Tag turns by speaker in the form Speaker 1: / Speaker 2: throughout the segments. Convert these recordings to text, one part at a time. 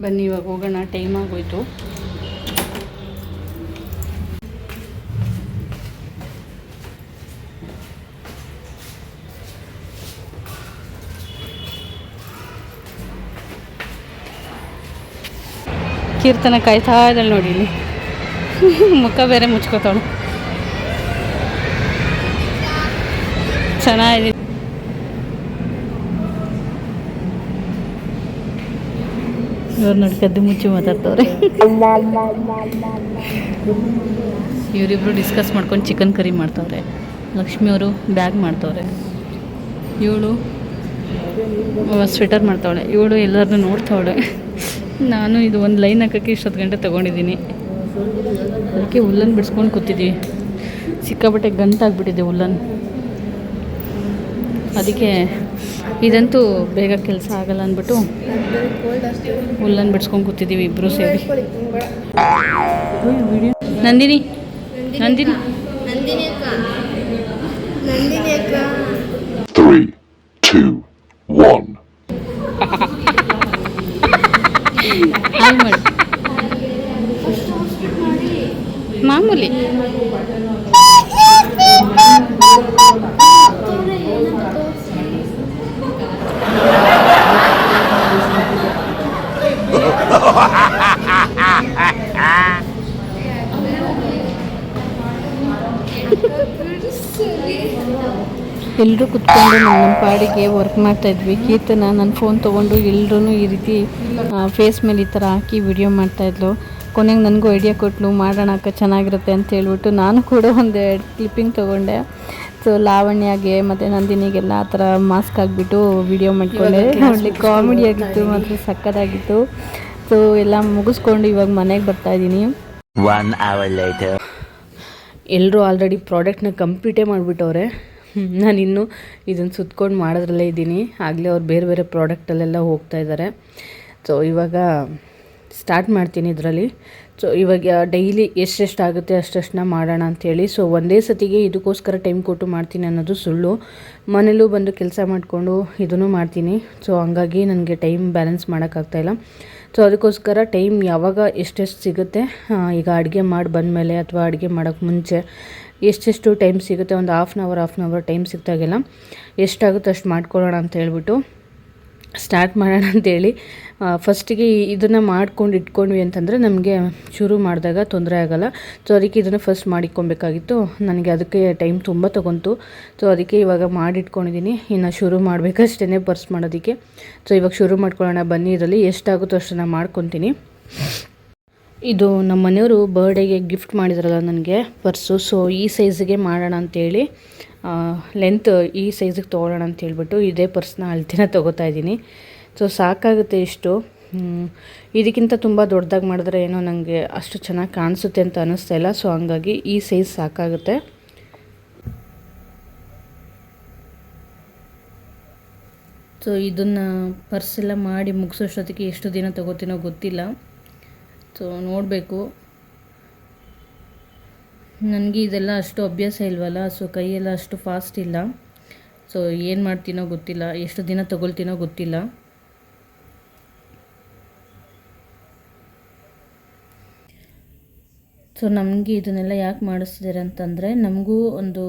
Speaker 1: ಬನ್ನಿ ಇವಾಗ ಹೋಗೋಣ. ಟೈಮ್ ಆಗೋಯ್ತು. ಕೀರ್ತನ ಕಾಯ್ತಾ ಇದ್ದಾಳೆ ನೋಡಿ ಇಲ್ಲಿ. ಮುಖ ಬೇರೆ ಮುಚ್ಕೋತಾಳು. ಚೆನ್ನಾಗಿದೆ. ಇವ್ರು ನೋಡಿ ಕದ್ದು ಮುಚ್ಚಿ ಮಾತಾಡ್ತವ್ರೆ. ಇವರಿಬ್ರು ಡಿಸ್ಕಸ್ ಮಾಡ್ಕೊಂಡು ಚಿಕನ್ ಕರಿ ಮಾಡ್ತವ್ರೆ. ಲಕ್ಷ್ಮಿ ಅವರು ಬ್ಯಾಗ್ ಮಾಡ್ತವ್ರೆ. ಇವಳು ಸ್ವೆಟರ್ ಮಾಡ್ತಾವಳೆ. ಇವಳು ಎಲ್ಲರನ್ನೂ ನೋಡ್ತಾವಳೆ. ನಾನು ಇದು ಒಂದು ಲೈನ್ ಹಾಕೋಕ್ಕೆ ಇಷ್ಟೊತ್ತು ಗಂಟೆ ತೊಗೊಂಡಿದ್ದೀನಿ. ಅದಕ್ಕೆ ಹುಲ್ಲನ್ನು ಬಿಡಿಸ್ಕೊಂಡು ಕೂತಿದ್ದೀವಿ ಸಿಕ್ಕಾಪಟ್ಟೆ ಗಂಟಾಗ್ಬಿಟ್ಟಿದೆ ಹುಲ್ಲನ್ನು ಅದಕ್ಕೆ ಇದಂತೂ ಬೇಗ ಕೆಲಸ ಆಗಲ್ಲ ಅಂದ್ಬಿಟ್ಟು ಹುಲ್ಲನ್ನು ಬಿಡ್ಸ್ಕೊಂಡು ಕೂತಿದ್ದೀವಿ ಇಬ್ಬರು ಸೇರಿ. ನಂದಿನಿ ನಂದಿನಿ.
Speaker 2: ನಂದಿನಿ ಅಕ್ಕ ನಂದಿನಿ ಅಕ್ಕ
Speaker 3: Three, two, one.
Speaker 1: ಹಾಯ್ ಮಾಡಿ ಮಾಮೂಲಿ ಎಲ್ಲರೂ ಕುತ್ಕೊಂಡು ನಮ್ಮ ಪಾಡಿಗೆ ವರ್ಕ್ ಮಾಡ್ತಾ ಇದ್ವಿ. ಕೀರ್ತನ ನನ್ನ ಫೋನ್ ತೊಗೊಂಡು ಎಲ್ಲರೂ ಈ ರೀತಿ ಫೇಸ್ ಮೇಲೆ ಈ ಥರ ಹಾಕಿ ವಿಡಿಯೋ ಮಾಡ್ತಾಯಿದ್ಲು ಕೊನೆಗೆ ನನಗೂ ಐಡಿಯಾ ಕೊಟ್ಟಲು ಮಾಡೋಣ ಅಕ್ಕ ಚೆನ್ನಾಗಿರುತ್ತೆ ಅಂತ ಹೇಳ್ಬಿಟ್ಟು ನಾನು ಕೂಡ ಒಂದು ಎರಡು ಕ್ಲಿಪ್ಪಿಂಗ್ ತೊಗೊಂಡೆ. ಸೊ ಲಾವಣ್ಯಗೆ ಮತ್ತು ನಂದಿನಿಗೆಲ್ಲ ಆ ಥರ ಮಾಸ್ಕ್ ಹಾಕ್ಬಿಟ್ಟು ವಿಡಿಯೋ ಮಾಡ್ಕೊಂಡೆ. ಒಳ್ಳೆ ಕಾಮಿಡಿ ಆಗಿತ್ತು ಮತ್ತು ಸಕ್ಕತ್ತಾಗಿತ್ತು ಸೊ ಎಲ್ಲ ಮುಗಿಸ್ಕೊಂಡು ಇವಾಗ ಮನೆಗೆ
Speaker 4: hour later.
Speaker 1: ಎಲ್ಲರೂ ಆಲ್ರೆಡಿ ಪ್ರಾಡಕ್ಟ್ನ ಕಂಪ್ಲೀಟೇ ಮಾಡಿಬಿಟ್ಟವ್ರೆ. ಇನ್ನೂ ಇದನ್ನು ಸುತ್ಕೊಂಡು ಮಾಡೋದ್ರಲ್ಲೇ ಇದ್ದೀನಿ. ಆಗಲೇ ಅವ್ರು ಬೇರೆ ಬೇರೆ ಪ್ರಾಡಕ್ಟಲ್ಲೆಲ್ಲ ಹೋಗ್ತಾ ಇದ್ದಾರೆ ಸೊ ಇವಾಗ ಸ್ಟಾರ್ಟ್ ಮಾಡ್ತೀನಿ ಇದರಲ್ಲಿ. ಸೊ ಇವಾಗ ಡೈಲಿ ಎಷ್ಟೆಷ್ಟು ಆಗುತ್ತೆ ಅಷ್ಟಷ್ಟನ್ನ ಮಾಡೋಣ ಅಂಥೇಳಿ ಸೊ ಒಂದೇ ಸತಿಗೆ ಇದಕ್ಕೋಸ್ಕರ ಟೈಮ್ ಕೊಟ್ಟು ಮಾಡ್ತೀನಿ ಅನ್ನೋದು ಸುಳ್ಳು. ಮನೇಲೂ ಬಂದು ಕೆಲಸ ಮಾಡಿಕೊಂಡು ಇದನ್ನು ಮಾಡ್ತೀನಿ. ಸೊ ಹಂಗಾಗಿ ನನಗೆ ಟೈಮ್ ಬ್ಯಾಲೆನ್ಸ್ ಮಾಡೋಕ್ಕಾಗ್ತಾಯಿಲ್ಲ ಸೊ ಅದಕ್ಕೋಸ್ಕರ ಟೈಮ್ ಯಾವಾಗ ಎಷ್ಟೆಷ್ಟು ಸಿಗುತ್ತೆ ಈಗ ಅಡುಗೆ ಮಾಡಿ ಬಂದಮೇಲೆ ಅಥವಾ ಅಡುಗೆ ಮಾಡೋಕ್ಕೆ ಮುಂಚೆ ಎಷ್ಟೆಷ್ಟು ಟೈಮ್ ಸಿಗುತ್ತೆ, ಒಂದು half an hour half an hour time ಸಿಕ್ತಾಗೆಲ್ಲ ಎಷ್ಟಾಗುತ್ತೆ ಅಷ್ಟು ಮಾಡ್ಕೊಳ್ಳೋಣ ಅಂತ ಹೇಳ್ಬಿಟ್ಟು ಸ್ಟಾರ್ಟ್ ಮಾಡೋಣ ಅಂತೇಳಿ. ಫಸ್ಟಿಗೆ ಇದನ್ನು ಮಾಡ್ಕೊಂಡು ಇಟ್ಕೊಂಡ್ವಿ ಅಂತಂದರೆ ನಮಗೆ ಶುರು ಮಾಡಿದಾಗ ತೊಂದರೆ ಆಗೋಲ್ಲ. ಸೊ ಅದಕ್ಕೆ ಇದನ್ನು ಫಸ್ಟ್ ಮಾಡಿಕೊಬೇಕಾಗಿತ್ತು ನನಗೆ ಅದಕ್ಕೆ ಟೈಮ್ ತುಂಬ ತೊಗೊಂತು. ಸೊ ಅದಕ್ಕೆ ಇವಾಗ ಮಾಡಿಟ್ಕೊಂಡಿದ್ದೀನಿ ಇನ್ನು ಶುರು ಮಾಡಬೇಕಷ್ಟೇ ಪರ್ಸ್ ಮಾಡೋದಕ್ಕೆ. ಸೊ ಇವಾಗ ಶುರು ಮಾಡ್ಕೊಳ್ಳೋಣ. ಬನ್ನಿ, ಇದರಲ್ಲಿ ಎಷ್ಟಾಗುತ್ತೋ ಅಷ್ಟನ್ನು ಮಾಡ್ಕೊತೀನಿ. ಇದು ನಮ್ಮ ಮನೆಯವರು ಬರ್ಡೇಗೆ ಗಿಫ್ಟ್ ಮಾಡಿದ್ರಲ್ಲ ನನಗೆ ಪರ್ಸು. ಸೊ ಈ ಸೈಜಿಗೆ ಮಾಡೋಣ ಅಂತೇಳಿ. ಲೆಂತ್ ಈ ಸೈಜಿಗೆ ತೊಗೊಳ್ಳೋಣ ಅಂತ ಹೇಳ್ಬಿಟ್ಟು ಇದೇ ಪರ್ಸ್ನ ಅಳ್ತಿನ ತೊಗೋತಾ ಇದ್ದೀನಿ. ಸೊ ಸಾಕಾಗುತ್ತೆ ಇಷ್ಟು. ಇದಕ್ಕಿಂತ ತುಂಬ ದೊಡ್ಡದಾಗಿ ಮಾಡಿದ್ರೆ ಏನೋ ನನಗೆ ಅಷ್ಟು ಚೆನ್ನಾಗಿ ಕಾಣಿಸುತ್ತೆ ಅಂತ ಅನ್ನಿಸ್ತಾ ಇಲ್ಲ. ಸೊ ಹಂಗಾಗಿ ಈ ಸೈಜ್ ಸಾಕಾಗುತ್ತೆ. ಸೊ ಇದನ್ನು ಪರ್ಸೆಲ್ಲ ಮಾಡಿ ಮುಗಿಸೋಷ್ಟೊತ್ತಿಗೆ ಎಷ್ಟು ದಿನ ತಗೋತೀನೋ ಗೊತ್ತಿಲ್ಲ. ಸೊ ನೋಡಬೇಕು. ನನಗೆ ಇದೆಲ್ಲ ಅಷ್ಟು ಅಭ್ಯಾಸ ಇಲ್ವಲ್ಲ ಸೊ ಕೈಯೆಲ್ಲ ಅಷ್ಟು ಫಾಸ್ಟ್ ಇಲ್ಲ. ಸೊ ಏನು ಮಾಡ್ತೀನೋ ಗೊತ್ತಿಲ್ಲ, ಎಷ್ಟು ದಿನ ತಗೊಳ್ತೀನೋ ಗೊತ್ತಿಲ್ಲ. ಸೊ ನಮಗೆ ಇದನ್ನೆಲ್ಲ ಯಾಕೆ ಮಾಡಿಸ್ತಿದ್ದಾರೆ ಅಂತಂದರೆ, ನಮಗೂ ಒಂದು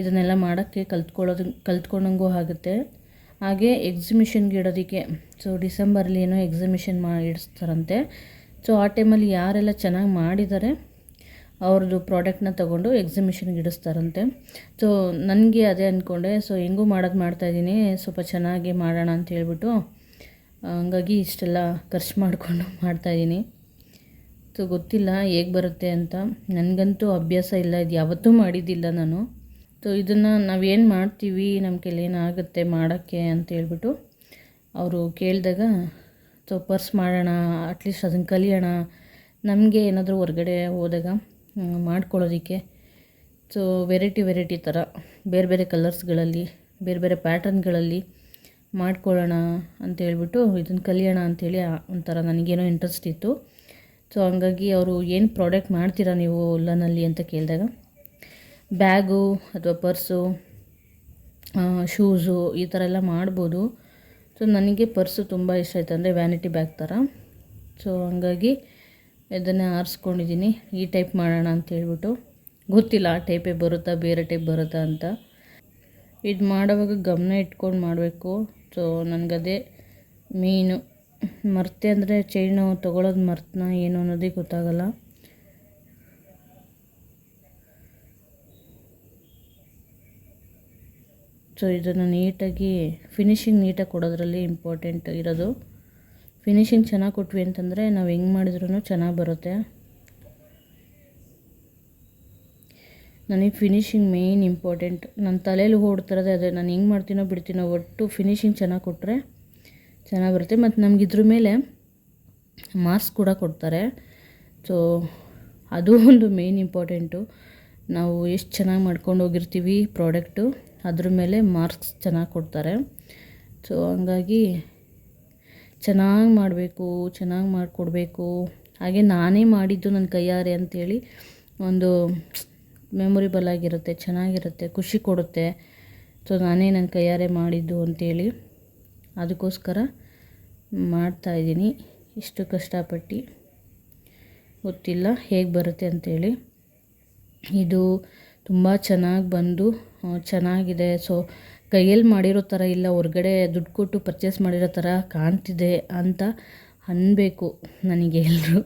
Speaker 1: ಇದನ್ನೆಲ್ಲ ಮಾಡೋಕ್ಕೆ ಕಲ್ತ್ಕೊಳ್ಳೋದು, ಕಲ್ತ್ಕೊಂಡಂಗೂ ಆಗುತ್ತೆ. ಹಾಗೆ ಎಕ್ಸಿಮಿಷನ್ಗೆ ಇಡೋದಕ್ಕೆ ಸೊ ಡಿಸೆಂಬರಲ್ಲಿ ಏನೋ ಎಕ್ಸಿಮಿಷನ್ ಮಾ, ಇಡಿಸ್ತಾರಂತೆ. ಸೊ ಆ ಟೈಮಲ್ಲಿ ಯಾರೆಲ್ಲ ಚೆನ್ನಾಗಿ ಮಾಡಿದ್ದಾರೆ ಅವ್ರದ್ದು ಪ್ರಾಡಕ್ಟ್ನ ತೊಗೊಂಡು ಎಕ್ಸಿಮಿಷನ್ಗೆ ಇಡಿಸ್ತಾರಂತೆ. ಸೊ ನನಗೆ ಅದೇ ಅಂದ್ಕೊಂಡೆ ಸೊ ಹೆಂಗೂ ಮಾಡೋದು ಮಾಡ್ತಾಯಿದ್ದೀನಿ ಸ್ವಲ್ಪ ಚೆನ್ನಾಗಿ ಮಾಡೋಣ ಅಂತ ಹೇಳ್ಬಿಟ್ಟು ಹಂಗಾಗಿ ಇಷ್ಟೆಲ್ಲ ಖರ್ಚು ಮಾಡಿಕೊಂಡು ಮಾಡ್ತಾಯಿದ್ದೀನಿ ಸೊ ಗೊತ್ತಿಲ್ಲ, ಹೇಗೆ ಬರುತ್ತೆ ಅಂತ. ನನಗಂತೂ ಅಭ್ಯಾಸ ಇಲ್ಲ, ಇದು ಯಾವತ್ತೂ ಮಾಡಿದ್ದಿಲ್ಲ ನಾನು. ಸೊ ಇದನ್ನು ನಾವೇನು ಮಾಡ್ತೀವಿ ನಮ್ಮ ಕೈಲಿ ಏನಾಗುತ್ತೆ ಮಾಡೋಕ್ಕೆ ಅಂತ ಹೇಳ್ಬಿಟ್ಟು, ಅವರು ಕೇಳಿದಾಗ ಸೊ ಪರ್ಸ್ ಮಾಡೋಣ ಅಟ್ಲೀಸ್ಟ್ ಅದನ್ನು ಕಲಿಯೋಣ. ನಮಗೆ ಏನಾದರೂ ಹೊರಗಡೆ ಹೋದಾಗ ಮಾಡ್ಕೊಳ್ಳೋದಕ್ಕೆ. ಸೊ ವೆರೈಟಿ ವೆರೈಟಿ ಥರ ಬೇರೆ ಬೇರೆ ಕಲರ್ಸ್ಗಳಲ್ಲಿ ಬೇರೆ ಬೇರೆ ಪ್ಯಾಟರ್ನ್ಗಳಲ್ಲಿ ಮಾಡ್ಕೊಳ್ಳೋಣ ಅಂತ ಹೇಳ್ಬಿಟ್ಟು ಇದನ್ನು ಕಲಿಯೋಣ ಅಂಥೇಳಿ ಒಂಥರ ನನಗೇನೋ ಇಂಟ್ರೆಸ್ಟ್ ಇತ್ತು. ಸೊ ಹಂಗಾಗಿ ಅವರು ಏನು ಪ್ರಾಡಕ್ಟ್ ಮಾಡ್ತೀರಾ ನೀವು ಉಲ್ಲನಲ್ಲಿ ಅಂತ ಕೇಳಿದಾಗ, ಬ್ಯಾಗು ಅಥವಾ ಪರ್ಸು ಶೂಸು ಈ ಥರ ಎಲ್ಲ ಮಾಡ್ಬೋದು. ಸೊ ನನಗೆ ಪರ್ಸು ತುಂಬ ಇಷ್ಟ ಆಯ್ತು ಅಂದರೆ ವ್ಯಾನಿಟಿ ಬ್ಯಾಗ್ ಥರ ಸೊ ಹಂಗಾಗಿ ಇದನ್ನೇ ಆರಿಸ್ಕೊಂಡಿದ್ದೀನಿ. ಈ ಟೈಪ್ ಮಾಡೋಣ ಅಂತ ಹೇಳ್ಬಿಟ್ಟು. ಗೊತ್ತಿಲ್ಲ ಆ ಟೈಪೇ ಬರುತ್ತಾ, ಬೇರೆ ಟೈಪ್ ಬರುತ್ತಾ ಅಂತ. ಇದು ಮಾಡೋವಾಗ ಗಮನ ಇಟ್ಕೊಂಡು ಮಾಡಬೇಕು. ಸೊ ನನಗದೇ ಮೀನು. ಮರ್ತೆ ಅಂದರೆ ಚೈನು ತೊಗೊಳೋದು ಮರ್ತನ ಏನು ಅನ್ನೋದೇ ಗೊತ್ತಾಗಲ್ಲ. ಸೊ ಇದನ್ನು ನೀಟಾಗಿ ಫಿನಿಶಿಂಗ್ ನೀಟಾಗಿ ಕೊಡೋದ್ರಲ್ಲಿ ಇಂಪಾರ್ಟೆಂಟ್ ಇರೋದು. ಫಿನಿಶಿಂಗ್ ಚೆನ್ನಾಗಿ ಕೊಟ್ವಿ ಅಂತಂದರೆ ನಾವು ಹೆಂಗೆ ಮಾಡಿದ್ರೂ ಚೆನ್ನಾಗಿ ಬರುತ್ತೆ. ನನಗೆ ಫಿನಿಶಿಂಗ್ ಮೇಯ್ನ್ ಇಂಪಾರ್ಟೆಂಟ್. ನನ್ನ ತಲೆಯಲ್ಲಿ ಓಡ್ತಿರೋದೇ ಅದೇ. ನಾನು ಹೆಂಗೆ ಮಾಡ್ತೀನೋ ಬಿಡ್ತೀನೋ ಒಟ್ಟು ಫಿನಿಶಿಂಗ್ ಚೆನ್ನಾಗಿ ಕೊಟ್ಟರೆ ಚೆನ್ನಾಗಿ ಬರುತ್ತೆ. ಮತ್ತು ನಮ್ಗೆ ಇದ್ರ ಮೇಲೆ ಮಾರ್ಕ್ಸ್ ಕೂಡ ಕೊಡ್ತಾರೆ. ಸೊ, ಅದು ಒಂದು ಮೇಯ್ನ್ ಇಂಪಾರ್ಟೆಂಟು. ನಾವು ಎಷ್ಟು ಚೆನ್ನಾಗಿ ಮಾಡ್ಕೊಂಡು ಹೋಗಿರ್ತೀವಿ ಪ್ರಾಡಕ್ಟು, ಅದ್ರ ಮೇಲೆ ಮಾರ್ಕ್ಸ್ ಚೆನ್ನಾಗಿ ಕೊಡ್ತಾರೆ. ಸೊ, ಹಂಗಾಗಿ ಚೆನ್ನಾಗಿ ಮಾಡಬೇಕು, ಚೆನ್ನಾಗಿ ಮಾಡಿಕೊಡ್ಬೇಕು. ಹಾಗೆ ನಾನೇ ಮಾಡಿದ್ದು ನನ್ನ ಕೈಯಾರೆ ಅಂಥೇಳಿ ಒಂದು ಮೆಮೊರಿಬಲ್ ಆಗಿರುತ್ತೆ, ಚೆನ್ನಾಗಿರುತ್ತೆ, ಖುಷಿ ಕೊಡುತ್ತೆ. ಸೊ ನಾನೇ ನನ್ನ ಕೈಯಾರೆ ಮಾಡಿದ್ದು ಅಂಥೇಳಿ ಅದಕ್ಕೋಸ್ಕರ ಮಾಡ್ತಾಯಿದ್ದೀನಿ ಇಷ್ಟು ಕಷ್ಟಪಟ್ಟು. ಗೊತ್ತಿಲ್ಲ ಹೇಗೆ ಬರುತ್ತೆ ಅಂಥೇಳಿ ಇದು ತುಂಬ ಚೆನ್ನಾಗಿ ಬಂದು ಚೆನ್ನಾಗಿದೆ. ಸೊ ಕೈಯಲ್ಲಿ ಮಾಡಿರೋ ಥರ ಇಲ್ಲ, ಹೊರಗಡೆ ದುಡ್ಡು ಕೊಟ್ಟು ಪರ್ಚೇಸ್ ಮಾಡಿರೋ ಥರ ಕಾಣ್ತಿದೆ ಅಂತ ಅನ್ನಬೇಕು ನನಗೆ ಎಲ್ಲರೂ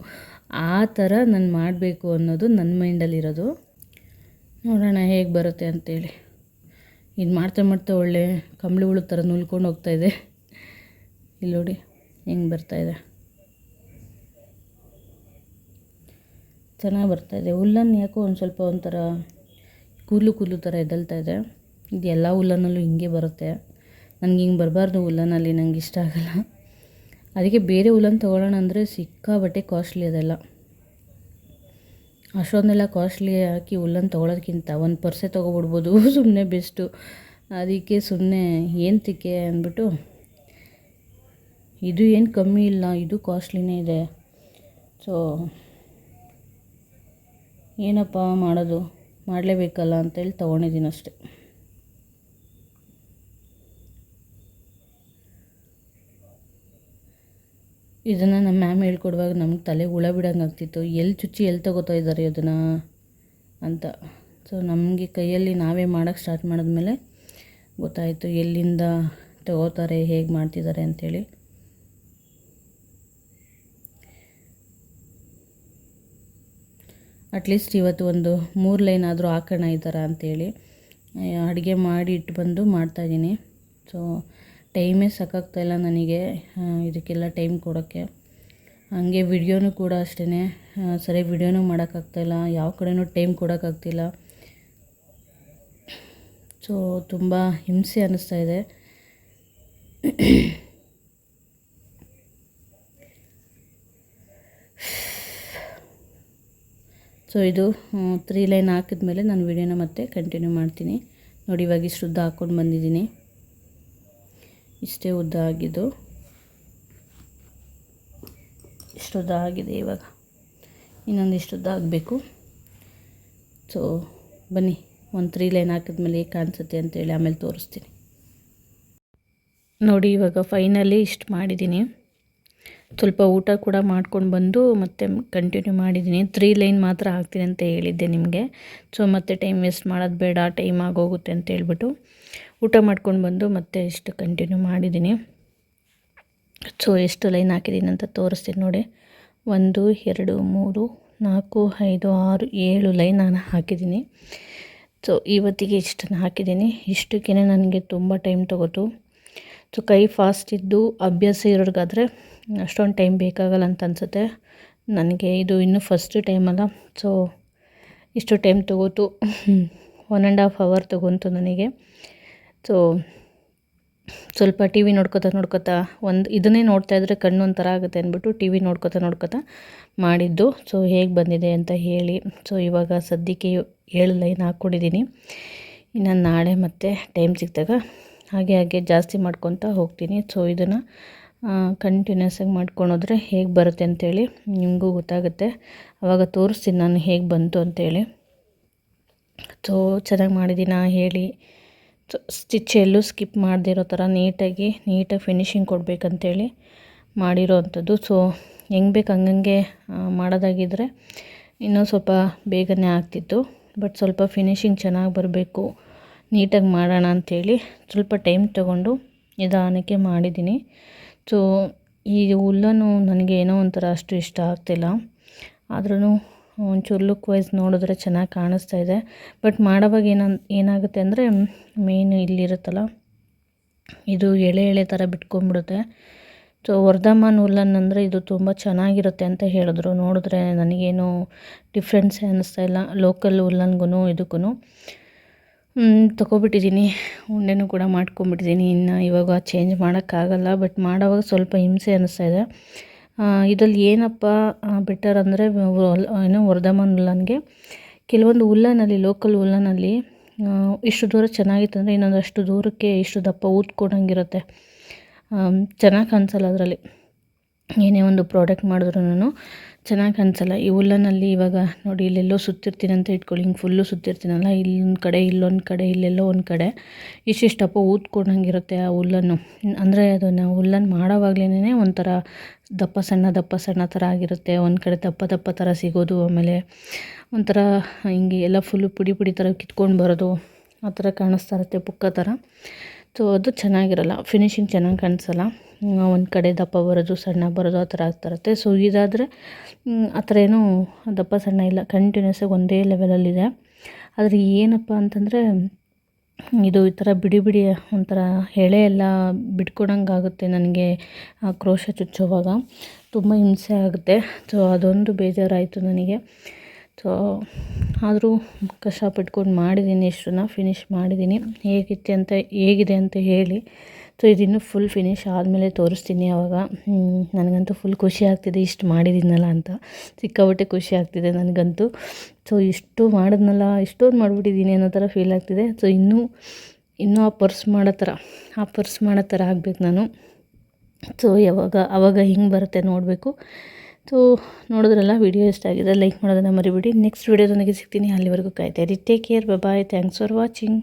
Speaker 1: ಆ ಥರ ನಾನು ಮಾಡಬೇಕು ಅನ್ನೋದು ನನ್ನ ಮೈಂಡಲ್ಲಿರೋದು ನೋಡೋಣ ಹೇಗೆ ಬರುತ್ತೆ ಅಂತೇಳಿ. ಇದು ಮಾಡ್ತಾ ಮಾಡ್ತಾ ಒಳ್ಳೆ ಕಂಬಳಿ ಹುಳು ಥರ ನುಲ್ಕೊಂಡು ಹೋಗ್ತಾಯಿದೆ ಇಲ್ಲಿ ನೋಡಿ, ಹೆಂಗೆ ಬರ್ತಾಯಿದೆ ಚೆನ್ನಾಗಿ ಬರ್ತಾಯಿದೆ ಹುಲ್ಲನ್ನು ಯಾಕೋ ಒಂದು ಸ್ವಲ್ಪ ಒಂಥರ ಕೂದಲು ಕೂದಲು ಥರ ಎದ್ದಲ್ತಾ ಇದೆ. ಇದು ಎಲ್ಲ ಹುಲ್ಲನಲ್ಲೂ ಹಿಂಗೆ ಬರುತ್ತೆ. ನನಗೆ ಹಿಂಗೆ ಬರಬಾರ್ದು ಹುಲ್ಲನಲ್ಲಿ, ನಂಗೆ ಇಷ್ಟ ಆಗಲ್ಲ. ಅದಕ್ಕೆ ಬೇರೆ ಹುಲ್ಲನ್ನು ತೊಗೊಳ್ಳೋಣ ಅಂದರೆ ಸಿಕ್ಕಾಬಟ್ಟೆ ಕಾಸ್ಟ್ಲಿ ಅದೆಲ್ಲ. ಅಷ್ಟೊಂದೆಲ್ಲ ಕಾಸ್ಟ್ಲಿ ಹಾಕಿ ಉಲ್ಲನ್ ತೊಗೊಳೋದಕ್ಕಿಂತ ಒಂದು ಪರ್ಸೆ ತೊಗೊಬಿಡ್ಬೋದು. ಸುಮ್ಮನೆ ಬೆಸ್ಟು ಅದಕ್ಕೆ ಸುಮ್ಮನೆ ಏನು ತಿಕ್ಕೆ ಅಂದ್ಬಿಟ್ಟು, ಇದು ಏನು ಕಮ್ಮಿ ಇಲ್ಲ, ಇದು ಕಾಸ್ಟ್ಲಿನೇ ಇದೆ. ಸೊ ಏನಪ್ಪ ಮಾಡೋದು? ಮಾಡಲೇಬೇಕಲ್ಲ ಅಂತೇಳಿ ತೊಗೊಂಡಿದ್ದೀನಿ ಅಷ್ಟೆ. ಇದನ್ನು ನಮ್ಮ ಮ್ಯಾಮ್ ಹೇಳ್ಕೊಡುವಾಗ ನಮ್ಗೆ ತಲೆ ಹುಳ ಬಿಡಂಗೆ ಆಗ್ತಿತ್ತು. ಎಲ್ಲಿ ಚುಚ್ಚಿ ಎಲ್ಲಿ ತಗೋತಾ ಇದ್ದಾರೆ ಅದನ್ನು ಅಂತ. ಸೊ ನಮಗೆ ಕೈಯಲ್ಲಿ ನಾವೇ ಮಾಡೋಕ್ಕೆ ಸ್ಟಾರ್ಟ್ ಮಾಡಿದ್ಮೇಲೆ ಗೊತ್ತಾಯಿತು ಎಲ್ಲಿಂದ ತಗೋತಾರೆ, ಹೇಗೆ ಮಾಡ್ತಿದ್ದಾರೆ ಅಂಥೇಳಿ ಅಟ್ಲೀಸ್ಟ್ ಇವತ್ತು ಒಂದು ಮೂರು ಲೈನ್ ಆದರೂ ಹಾಕೋಣ ಥರ ಅಂಥೇಳಿ ಅಡುಗೆ ಮಾಡಿ ಇಟ್ಟು ಬಂದು ಮಾಡ್ತಾಯಿದ್ದೀನಿ ಸೊ ಟೈಮೇ ಸಾಕಾಗ್ತಾಯಿಲ್ಲ ನನಗೆ ಇದಕ್ಕೆಲ್ಲ ಟೈಮ್ ಕೊಡೋಕ್ಕೆ. ಹಾಗೆ ವಿಡಿಯೋನೂ ಕೂಡ ಅಷ್ಟೇ ಸರಿ ವಿಡಿಯೋನೂ ಮಾಡೋಕ್ಕಾಗ್ತಾಯಿಲ್ಲ ಯಾವ ಕಡೆನೂ ಟೈಮ್ ಕೊಡೋಕ್ಕಾಗ್ತಿಲ್ಲ. ಸೊ ತುಂಬ ಹಿಂಸೆ ಅನ್ನಿಸ್ತಾ ಇದೆ. ಸೊ ಇದು ತ್ರೀ ಲೈನ್ ಹಾಕಿದ್ಮೇಲೆ ನಾನು ವಿಡಿಯೋನ ಮತ್ತೆ ಕಂಟಿನ್ಯೂ ಮಾಡ್ತೀನಿ. ನೋಡಿ ಇವಾಗ ಇಷ್ಟು ಉದ್ದ ಹಾಕ್ಕೊಂಡು ಬಂದಿದ್ದೀನಿ. ಇಷ್ಟೇ ಉದ್ದ ಆಗಿದ್ದು ಇಷ್ಟು ಉದ್ದ ಆಗಿದೆ ಇವಾಗ. ಇನ್ನೊಂದಿಷ್ಟು ಉದ್ದ ಆಗಬೇಕು ಸೊ ಬನ್ನಿ, ಒಂದು ತ್ರೀ ಲೈನ್ ಹಾಕಿದ್ಮೇಲೆ ಹೇಗೆ ಕಾಣಿಸುತ್ತೆ ಅಂತೇಳಿ ಆಮೇಲೆ ತೋರಿಸ್ತೀನಿ. ನೋಡಿ, ಇವಾಗ ಫೈನಲಿ ಇಷ್ಟು ಮಾಡಿದ್ದೀನಿ ಸ್ವಲ್ಪ ಊಟ ಕೂಡ ಮಾಡ್ಕೊಂಡು ಬಂದು ಮತ್ತೆ ಕಂಟಿನ್ಯೂ ಮಾಡಿದ್ದೀನಿ ತ್ರೀ ಲೈನ್ ಮಾತ್ರ ಹಾಕ್ತೀನಿ ಅಂತ ಹೇಳಿದ್ದೆ ನಿಮಗೆ. ಸೊ ಮತ್ತೆ ಟೈಮ್ ವೇಸ್ಟ್ ಮಾಡೋದು ಬೇಡ ಟೈಮ್ ಆಗೋಗುತ್ತೆ ಅಂತ ಹೇಳ್ಬಿಟ್ಟು. ಊಟ ಮಾಡ್ಕೊಂಡು ಬಂದು ಮತ್ತೆ ಇಷ್ಟು ಕಂಟಿನ್ಯೂ ಮಾಡಿದ್ದೀನಿ. ಸೊ ಎಷ್ಟು ಲೈನ್ ಹಾಕಿದ್ದೀನಿ ಅಂತ ತೋರಿಸ್ತೀನಿ ನೋಡಿ. ಒಂದು, ಎರಡು, ಮೂರು, ನಾಲ್ಕು, ಐದು, ಆರು, ಏಳು ಲೈನ್ ನಾನು ಹಾಕಿದ್ದೀನಿ ಸೊ ಇವತ್ತಿಗೆ ಇಷ್ಟನ್ನು ಹಾಕಿದ್ದೀನಿ ಇಷ್ಟಕ್ಕೇ ನನಗೆ ತುಂಬ ಟೈಮ್ ತೊಗೋತು. ಸೊ ಕೈ ಫಾಸ್ಟ್ ಇದ್ದು ಅಭ್ಯಾಸ ಇರೋರಿಗಾದರೆ ಅಷ್ಟೊಂದು ಟೈಮ್ ಬೇಕಾಗಲ್ಲ ಅಂತ ಅನಿಸುತ್ತೆ. ನನಗೆ ಇದು ಇನ್ನೂ ಫಸ್ಟ್ ಟೈಮ್ ಅಲ್ಲ. ಸೊ ಇಷ್ಟು ಟೈಮ್ ತೊಗೋತು. ಒನ್ ಆ್ಯಂಡ್ ಹಾಫ್ ಅವರ್ ತೊಗೊಂತು ನನಗೆ. ಸೊ ಸ್ವಲ್ಪ ಟಿ ವಿ ನೋಡ್ಕೊತಾ ನೋಡ್ಕೊತಾ ಒಂದು ಇದನ್ನೇ ನೋಡ್ತಾ ಇದ್ರೆ ಕಣ್ಣು ಒಂಥರ ಆಗುತ್ತೆ ಅಂದ್ಬಿಟ್ಟು ಟಿ ವಿ ನೋಡ್ಕೊತಾ ನೋಡ್ಕೊತಾ ಮಾಡಿದ್ದು. ಸೊ ಹೇಗೆ ಬಂದಿದೆ ಅಂತ ಹೇಳಿ. ಸೊ ಇವಾಗ ಸದ್ಯಕ್ಕೆ ಏಳು ಲೈನ್ ಹಾಕ್ಕೊಂಡಿದ್ದೀನಿ. ಇನ್ನು ನಾಳೆ ಮತ್ತೆ ಟೈಮ್ ಸಿಕ್ಕಿದಾಗ ಹಾಗೆ ಹಾಗೆ ಜಾಸ್ತಿ ಮಾಡ್ಕೊತಾ ಹೋಗ್ತೀನಿ. ಸೊ ಇದನ್ನು ಕಂಟಿನ್ಯೂಸ್ ಆಗಿ ಮಾಡ್ಕೊಂಡೋದ್ರೆ ಹೇಗೆ ಬರುತ್ತೆ ಅಂಥೇಳಿ ನಿಮಗೂ ಗೊತ್ತಾಗುತ್ತೆ. ಆವಾಗ ತೋರಿಸ್ತೀನಿ ನಾನು ಹೇಗೆ ಬಂತು ಅಂತೇಳಿ. ಸೊ ಚೆನ್ನಾಗಿ ಮಾಡಿದ್ದೀನಾ ಹೇಳಿ. ಸ್ಟಿಚ್ ಎಲ್ಲೂ ಸ್ಕಿಪ್ ಮಾಡದಿರೋ ಥರ ನೀಟಾಗಿ ನೀಟಾಗಿ ಫಿನಿಶಿಂಗ್ ಕೊಡಬೇಕಂತೇಳಿ ಮಾಡಿರೋ ಅಂಥದ್ದು ಸೊ, ಹೆಂಗೆ ಬೇಕು ಹಂಗಂಗೆ ಮಾಡೋದಾಗಿದ್ದರೆ ಇನ್ನೂ ಸ್ವಲ್ಪ ಬೇಗನೆ ಆಗ್ತಿತ್ತು. ಬಟ್ ಸ್ವಲ್ಪ ಫಿನಿಶಿಂಗ್ ಚೆನ್ನಾಗಿ ಬರಬೇಕು, ನೀಟಾಗಿ ಮಾಡೋಣ ಅಂಥೇಳಿ ಸ್ವಲ್ಪ ಟೈಮ್ ತೊಗೊಂಡು ನಿಧಾನಕ್ಕೆ ಮಾಡಿದ್ದೀನಿ. ಸೊ, ಈ ಉಲ್ಲನ್ನು ನನಗೆ ಏನೋ ಒಂಥರ ಅಷ್ಟು ಇಷ್ಟ ಆಗ್ತಿಲ್ಲ. ಆದ್ರೂ ಒಂಚೂರು ಲುಕ್ ವೈಸ್ ನೋಡಿದ್ರೆ ಚೆನ್ನಾಗಿ ಕಾಣಿಸ್ತಾ ಇದೆ. ಬಟ್ ಮಾಡೋವಾಗ ಏನ ಏನಾಗುತ್ತೆ ಅಂದರೆ ಮೇನ್ ಇಲ್ಲಿರುತ್ತಲ್ಲ, ಇದು ಎಳೆ ಎಳೆ ಥರ ಬಿಟ್ಕೊಂಡ್ಬಿಡುತ್ತೆ. ಸೊ ವರ್ಧಮಾನ್ ಉಲ್ಲನ್ ಅಂದರೆ ಇದು ತುಂಬ ಚೆನ್ನಾಗಿರುತ್ತೆ ಅಂತ ಹೇಳಿದ್ರು. ನೋಡಿದ್ರೆ ನನಗೇನು ಡಿಫ್ರೆನ್ಸ್ ಅನ್ನಿಸ್ತಾ ಇಲ್ಲ ಲೋಕಲ್ ಉಲ್ಲನ್ಗೂ ಇದಕ್ಕೂ ತೊಗೊಬಿಟ್ಟಿದ್ದೀನಿ ಉಂಡೆನೂ ಕೂಡ ಮಾಡ್ಕೊಂಬಿಟ್ಟಿದ್ದೀನಿ ಇನ್ನು ಇವಾಗ ಚೇಂಜ್ ಮಾಡೋಕ್ಕಾಗಲ್ಲ ಬಟ್ ಮಾಡೋವಾಗ ಸ್ವಲ್ಪ ಹಿಂಸೆ ಅನ್ನಿಸ್ತಾ ಇದೆ. ಇದರಲ್ಲಿ ಏನಪ್ಪ ಬೆಟರ್ ಅಂದರೆ ಏನು ವರ್ಧಮಾನ್ ಉಲ್ಲನ್ಗೆ. ಕೆಲವೊಂದು ಉಲ್ಲನಲ್ಲಿ ಲೋಕಲ್ ಉಲ್ಲನಲ್ಲಿ ಇಷ್ಟು ದೂರ ಚೆನ್ನಾಗಿತ್ತು ಅಂದರೆ ಇನ್ನೊಂದಷ್ಟು ದೂರಕ್ಕೆ ಇಷ್ಟು ದಪ್ಪ ಊದ್ಕೊಡಂಗಿರುತ್ತೆ ಚೆನ್ನಾಗಿ ಕಾಣಿಸಲ್ಲ ಅದರಲ್ಲಿ. ಏನೇ ಒಂದು ಪ್ರಾಡಕ್ಟ್ ಮಾಡಿದ್ರೂ ಚೆನ್ನಾಗಿ ಕಾಣಿಸಲ್ಲ. ಈ ಉಲ್ಲನಲ್ಲಿ ಇವಾಗ ನೋಡಿ, ಇಲ್ಲೆಲ್ಲೋ ಸುತ್ತಿರ್ತೀನಿ ಅಂತ ಇಟ್ಕೊಳ್ಳಿ. ಹಿಂಗೆ ಫುಲ್ಲು ಸುತ್ತಿರ್ತೀನಲ್ಲ, ಇಲ್ಲೊಂದು ಕಡೆ ಇಲ್ಲೊಂದು ಕಡೆ, ಇಲ್ಲೆಲ್ಲೋ ಒಂದು ಕಡೆ. ಇಷ್ಟಿಷ್ಟಪ್ಪ ಊದ್ಕೊಂಡಂಗಿರುತ್ತೆ ಆ ಹುಲ್ಲನ್ನು. ಅಂದರೆ ಅದನ್ನು ಉಲ್ಲನ್ ಮಾಡೋವಾಗ್ಲೇ ಒಂಥರ ದಪ್ಪ ಸಣ್ಣ ದಪ್ಪ ಸಣ್ಣ ಥರ ಆಗಿರುತ್ತೆ. ಒಂದು ಕಡೆ ದಪ್ಪ ದಪ್ಪ ಥರ ಸಿಗೋದು, ಆಮೇಲೆ ಒಂಥರ ಹಿಂಗೆ ಎಲ್ಲ ಫುಲ್ಲು ಪುಡಿ ಪುಡಿ ಥರ ಕಿತ್ಕೊಂಡು ಬರೋದು. ಆ ಥರ ಕಾಣಿಸ್ತಾ ಇರುತ್ತೆ ಪುಕ್ಕ ಥರ. ಸೊ ಅದು ಚೆನ್ನಾಗಿರಲ್ಲ. ಫಿನಿಶಿಂಗ್ ಚೆನ್ನಾಗಿ ಕಾಣಿಸಲ್ಲ. ಒಂದು ಕಡೆ ದಪ್ಪ ಬರೋದು, ಸಣ್ಣ ಬರೋದು ಆ ಥರ ಆಗ್ತಾ ಇರುತ್ತೆ. ಸೊ ಇದಾದರೆ ಆ ಥರ ಏನೂ ದಪ್ಪ ಸಣ್ಣ ಇಲ್ಲ. ಕಂಟಿನ್ಯೂಸಾಗಿ ಒಂದೇ ಲೆವೆಲಲ್ಲಿದೆ ಆದರೆ ಏನಪ್ಪ ಅಂತಂದರೆ ಇದು ಈ ಥರ ಬಿಡಿ ಬಿಡಿ ಒಂಥರ ಎಳೆ ಎಲ್ಲ ಬಿಟ್ಕೊಡಂಗೆ ಆಗುತ್ತೆ ನನಗೆ ಕ್ರೋಶ ಚುಚ್ಚುವಾಗ. ತುಂಬ ಹಿಂಸೆ ಆಗುತ್ತೆ. ಸೊ ಅದೊಂದು ಬೇಜಾರಾಯಿತು ನನಗೆ. ಸೊ ಆದರೂ ಕಷ್ಟಪಟ್ಕೊಂಡು ಮಾಡಿದ್ದೀನಿ ಇಷ್ಟನ್ನ ಫಿನಿಶ್ ಮಾಡಿದ್ದೀನಿ. ಹೇಗಿತ್ತು ಅಂತ, ಹೇಗಿದೆ ಅಂತ ಹೇಳಿ. ಸೊ ಇದಿನ್ನೂ ಫುಲ್ ಫಿನಿಶ್ ಆದಮೇಲೆ ತೋರಿಸ್ತೀನಿ ಆವಾಗ ನನಗಂತೂ ಫುಲ್ ಖುಷಿ ಆಗ್ತಿದೆ, ಇಷ್ಟು ಮಾಡಿದ್ದೀನಲ್ಲ ಅಂತ. ಸಿಕ್ಕಾಪಟ್ಟೆ ಖುಷಿ ಆಗ್ತಿದೆ ನನಗಂತೂ. ಸೊ ಇಷ್ಟು ಮಾಡಿದ್ನಲ್ಲ, ಇಷ್ಟೊಂದು ಮಾಡಿಬಿಟ್ಟಿದ್ದೀನಿ ಅನ್ನೋ ಥರ ಫೀಲ್ ಆಗ್ತಿದೆ. ಸೊ ಇನ್ನೂ ಇನ್ನೂ ಆ ಪರ್ಸ್ ಮಾಡೋ ಥರ, ಆ ಪರ್ಸ್ ಮಾಡೋ ಥರ ಆಗ್ಬೇಕು ನಾನು. ಸೊ ಯಾವಾಗ ಆವಾಗ ಹಿಂಗೆ ಬರುತ್ತೆ ನೋಡಬೇಕು. ಸೊ ನೋಡಿದ್ರಲ್ಲ ವಿಡಿಯೋ ಇಷ್ಟ ಆಗಿದೆ ಲೈಕ್ ಮಾಡೋದನ್ನು ಮರಿಬೇಡಿ. ನೆಕ್ಸ್ಟ್ ವಿಡಿಯೋದೊಂದಿಗೆ ಸಿಗ್ತೀನಿ. ಅಲ್ಲಿವರೆಗೂ ಕಾಯ್ತಾ ಇರಿ. Take care bye thanks for watching